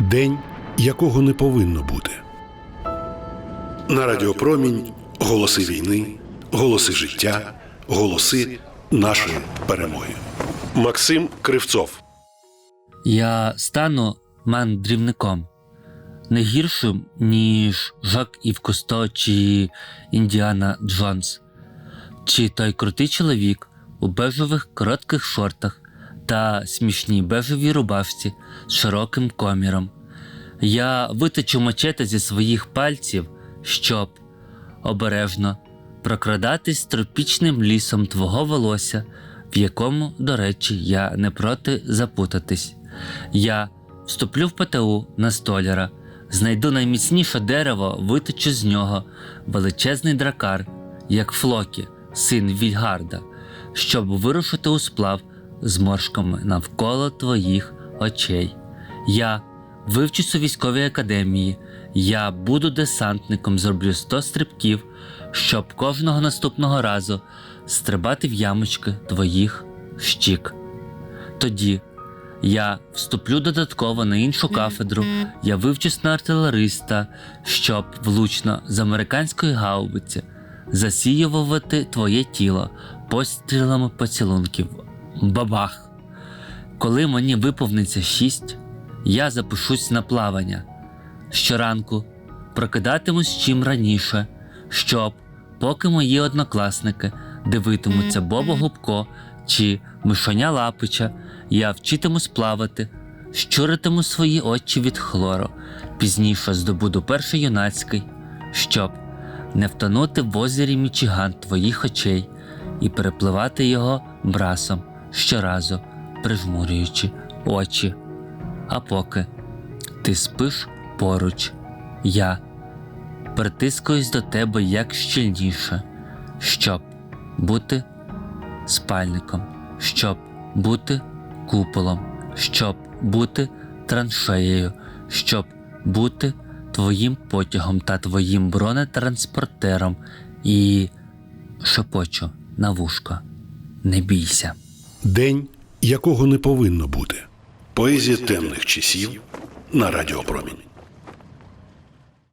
День, якого не повинно бути. На Радіопромінь голоси війни, голоси життя, голоси нашої перемоги. Максим Кривцов. Я стану мандрівником не гіршим, ніж Жак Ів Кусто чи Індіана Джонс, чи той крутий чоловік у бежевих коротких шортах та смішній бежевій рубашці з широким коміром. Я виточу мачете зі своїх пальців, щоб обережно прокрадатись тропічним лісом твого волосся, в якому, до речі, я не проти запутатись. Я вступлю в ПТУ на столяра, знайду найміцніше дерево, виточу з нього величезний дракар, як Флокі, син Вільгарда, щоб вирушити у сплав з моршками навколо твоїх очей. Я вивчусь у військовій академії, я буду десантником, зроблю 100 стрибків, щоб кожного наступного разу стрибати в ямочки твоїх щік. Тоді я вступлю додатково на іншу кафедру, я вивчусь на артилериста, щоб влучно з американської гаубиці засіювати твоє тіло пострілами поцілунків. Бабах! Коли мені виповниться шість, я запишусь на плавання. Щоранку прокидатимусь чим раніше, щоб, поки мої однокласники дивитимуться Боба Губко чи Мишоня Лапича, я вчитимусь плавати, щуритиму свої очі від хлору, пізніше здобуду перший юнацький, щоб не втонути в озері Мічиган твоїх очей і перепливати його брасом щоразу, прижмурюючи очі. А поки ти спиш поруч, я притискуюсь до тебе як щільніше, щоб бути спальником, щоб бути куполом, щоб бути траншеєю, щоб бути твоїм потягом та твоїм бронетранспортером і шепочу на вушко. Не бійся. День, якого не повинно бути. Поезія темних часів на Радіопромінь.